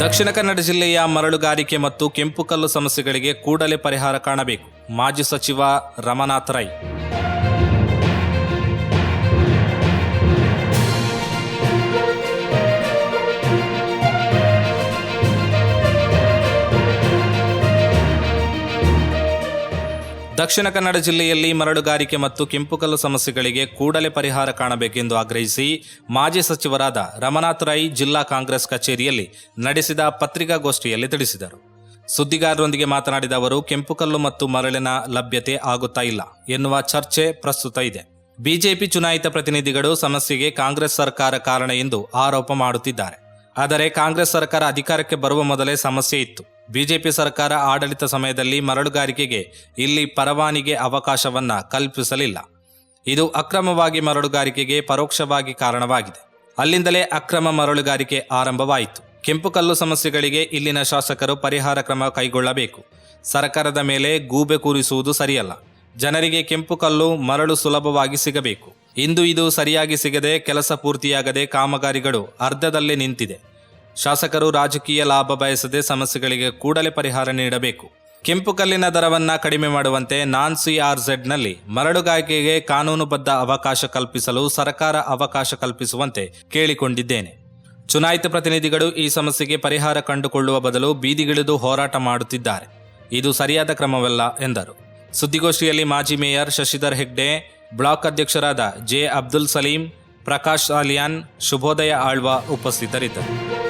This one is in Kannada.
ದಕ್ಷಿಣ ಕನ್ನಡ ಜಿಲ್ಲೆಯ ಮರಳುಗಾರಿಕೆ ಮತ್ತು ಕೆಂಪು ಕಲ್ಲು ಸಮಸ್ಯೆಗಳಿಗೆ ಕೂಡಲೇ ಪರಿಹಾರ ಕಾಣಬೇಕು. ಮಾಜಿ ಸಚಿವ ರಮನಾಥ್ ರೈ ದಕ್ಷಿಣ ಕನ್ನಡ ಜಿಲ್ಲೆಯಲ್ಲಿ ಮರಳುಗಾರಿಕೆ ಮತ್ತು ಕೆಂಪುಕಲ್ಲು ಸಮಸ್ಯೆಗಳಿಗೆ ಕೂಡಲೇ ಪರಿಹಾರ ಕಾಣಬೇಕೆಂದು ಆಗ್ರಹಿಸಿ ಮಾಜಿ ಸಚಿವರಾದ ರಮನಾಥ್ ರೈ ಜಿಲ್ಲಾ ಕಾಂಗ್ರೆಸ್ ಕಚೇರಿಯಲ್ಲಿ ನಡೆಸಿದ ಪತ್ರಿಕಾಗೋಷ್ಠಿಯಲ್ಲಿ ತಿಳಿಸಿದರು. ಸುದ್ದಿಗಾರರೊಂದಿಗೆ ಮಾತನಾಡಿದ ಅವರು, ಕೆಂಪುಕಲ್ಲು ಮತ್ತು ಮರಳಿನ ಲಭ್ಯತೆ ಆಗುತ್ತಾ ಇಲ್ಲ ಎನ್ನುವ ಚರ್ಚೆ ಪ್ರಸ್ತುತ ಇದೆ. ಬಿಜೆಪಿ ಚುನಾಯಿತ ಪ್ರತಿನಿಧಿಗಳು ಸಮಸ್ಯೆಗೆ ಕಾಂಗ್ರೆಸ್ ಸರ್ಕಾರ ಕಾರಣ ಎಂದು ಆರೋಪ ಮಾಡುತ್ತಿದ್ದಾರೆ. ಆದರೆ ಕಾಂಗ್ರೆಸ್ ಸರ್ಕಾರ ಅಧಿಕಾರಕ್ಕೆ ಬರುವ ಮೊದಲೇ ಸಮಸ್ಯೆ ಇತ್ತು. ಬಿಜೆಪಿ ಸರ್ಕಾರ ಆಡಳಿತ ಸಮಯದಲ್ಲಿ ಮರಳುಗಾರಿಕೆಗೆ ಇಲ್ಲಿ ಪರವಾನಿಗೆ ಅವಕಾಶವನ್ನ ಕಲ್ಪಿಸಲಿಲ್ಲ. ಇದು ಅಕ್ರಮವಾಗಿ ಮರಳುಗಾರಿಕೆಗೆ ಪರೋಕ್ಷವಾಗಿ ಕಾರಣವಾಗಿದೆ. ಅಲ್ಲಿಂದಲೇ ಅಕ್ರಮ ಮರಳುಗಾರಿಕೆ ಆರಂಭವಾಯಿತು. ಕೆಂಪುಕಲ್ಲು ಸಮಸ್ಯೆಗಳಿಗೆ ಇಲ್ಲಿನ ಶಾಸಕರು ಪರಿಹಾರ ಕ್ರಮ ಕೈಗೊಳ್ಳಬೇಕು. ಸರ್ಕಾರದ ಮೇಲೆ ಗೂಬೆ ಕೂರಿಸುವುದು ಸರಿಯಲ್ಲ. ಜನರಿಗೆ ಕೆಂಪು ಕಲ್ಲು ಮರಳು ಸುಲಭವಾಗಿ ಸಿಗಬೇಕು. ಇಂದು ಇದು ಸರಿಯಾಗಿ ಸಿಗದೆ ಕೆಲಸ ಪೂರ್ತಿಯಾಗದೆ ಕಾಮಗಾರಿಗಳು ಅರ್ಧದಲ್ಲೇ ನಿಂತಿದೆ. ಶಾಸಕರು ರಾಜಕೀಯ ಲಾಭ ಬಯಸದೆ ಸಮಸ್ಯೆಗಳಿಗೆ ಕೂಡಲೇ ಪರಿಹಾರ ನೀಡಬೇಕು. ಕೆಂಪು ಕಲ್ಲಿನ ದರವನ್ನು ಕಡಿಮೆ ಮಾಡುವಂತೆ ನಾನ್ ಸಿಆರ್ಝೆಡ್ನಲ್ಲಿ ಮರಳುಗಾರಿಕೆಗೆ ಕಾನೂನುಬದ್ಧ ಅವಕಾಶ ಕಲ್ಪಿಸಲು ಸರ್ಕಾರ ಅವಕಾಶ ಕಲ್ಪಿಸುವಂತೆ ಕೇಳಿಕೊಂಡಿದ್ದೇನೆ. ಚುನಾಯಿತ ಪ್ರತಿನಿಧಿಗಳು ಈ ಸಮಸ್ಯೆಗೆ ಪರಿಹಾರ ಕಂಡುಕೊಳ್ಳುವ ಬದಲು ಬೀದಿಗಿಳಿದು ಹೋರಾಟ ಮಾಡುತ್ತಿದ್ದಾರೆ. ಇದು ಸರಿಯಾದ ಕ್ರಮವಲ್ಲ, ಎಂದರು. ಸುದ್ದಿಗೋಷ್ಠಿಯಲ್ಲಿ ಮಾಜಿ ಮೇಯರ್ ಶಶಿಧರ್ ಹೆಗ್ಡೆ, ಬ್ಲಾಕ್ ಅಧ್ಯಕ್ಷರಾದ ಜೆ ಅಬ್ದುಲ್ ಸಲೀಂ, ಪ್ರಕಾಶ್ ಅಲಿಯಾನ್, ಶುಭೋದಯ ಆಳ್ವ ಉಪಸ್ಥಿತರಿದ್ದರು.